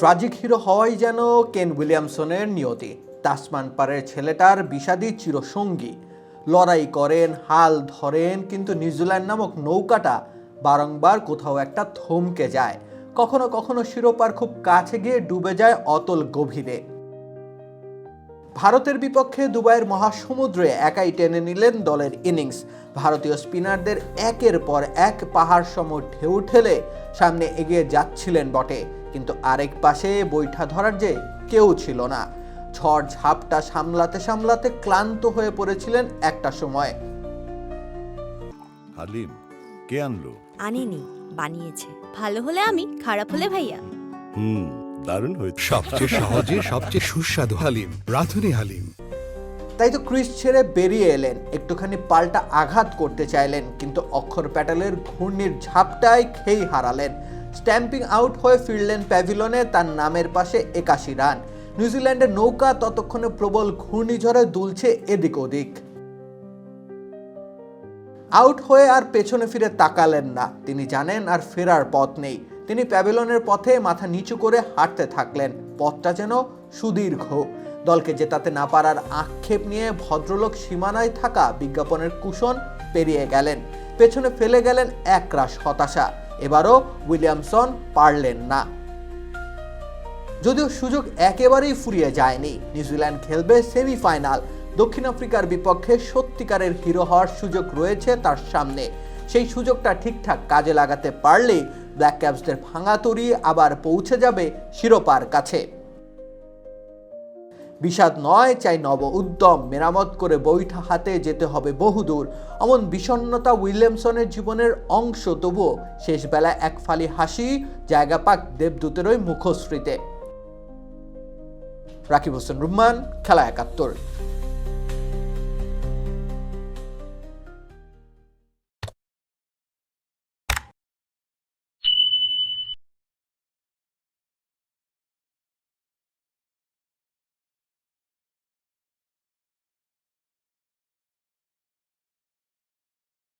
Tragic hero হওয়াই যেন কেন উইলিয়ামসনের নিয়তি। তাসমান পারের ছেলেটার বিষাদী চিরসঙ্গী। লড়াই করেন, হাল ধরেন, কিন্তু নিউজিল্যান্ড নামক নৌকাটা বারংবার কোথাও একটা থমকে যায়। কখনো কখনো শিরোপার খুব কাছে গিয়ে ডুবে যায় অতল গভীরে। ভারতের বিপক্ষে দুবাইয়ের মহাসমুদ্রে একাই টেনে নিলেন দলের ইনিংস। ভারতীয় স্পিনারদের একের পর এক পাহাড় সম ঢেউ ঠেলে সামনে এগিয়ে যাচ্ছিলেন বটে। কিন্তু আরেক পাশে বৈঠা ধরার যে কেউ ছিল না। ঝড় ঝাপটা সামলাতে সামলাতে ক্লান্ত হয়ে পড়েছিলেন একটা সময়। হালিম কে আনলো? আনেনি বানিয়েছে। ভালো হলে আমি খারাপ হলে ভাইয়া। হুম। দারুণ হয়েছে। সবচেয়ে সহজে সবচেয়ে সুস্বাদু হালিম রাঁধুনি হালিম। তাই তো ক্রিস ছেড়ে বেরিয়ে এলেন। একটুখানি পাল্টা আঘাত করতে চাইলেন কিন্তু অক্ষর প্যাটেলের ঘূর্ণির ঝাপটায় খেই হারালেন। স্ট্যাম্পিং আউট হয়ে ফিরলেন প্যাভিলনে তার নামের পাশে একাশি রান। নিউজিল্যান্ডের নৌকা ততক্ষণে প্রবল ঘূর্ণিঝড়ে দুলছে এদিক ওদিক। আউট হয়ে আর পেছনে ফিরে তাকালেন না। তিনি জানেন আর ফেরার পথ নেই। তিনি প্যাভিলনের পথে মাথা নিচু করে হাঁটতে থাকলেন। পথটা যেন সুদীর্ঘ। দলকে জেতাতে না পারার আক্ষেপ নিয়ে ভদ্রলোক সীমানায় থাকা বিজ্ঞাপনের কুশন পেরিয়ে গেলেন। পেছনে ফেলে গেলেন একরাশ হতাশা। এবারও উইলিয়ামসন পারলেন না। যদিও সুযোগ একেবারেই ফুরিয়ে যায়নি, নিউজিল্যান্ড খেলবে সেমিফাইনাল। দক্ষিণ আফ্রিকার বিপক্ষে সত্যিকারের হিরো হওয়ার সুযোগ রয়েছে তার সামনে। সেই সুযোগটা ঠিকঠাক কাজে লাগাতে পারলেই ব্ল্যাক ক্যাপসদের ভাঙা তরি আবার পৌঁছে যাবে শিরোপার কাছে। বিষাদ নয়, চাই নব উদ্যম। মেরামত করে বৈঠা হাতে যেতে হবে বহুদূর। অমন বিষণ্ণতা উইলিয়ামসনের জীবনের অংশ তবুও শেষবেলা এক ফালি হাসি, জায়গা পাক দেবদূতেরই মুখশ্রীতে। রাকিব হোসেন রুম্মান, খেলা একাত্তর।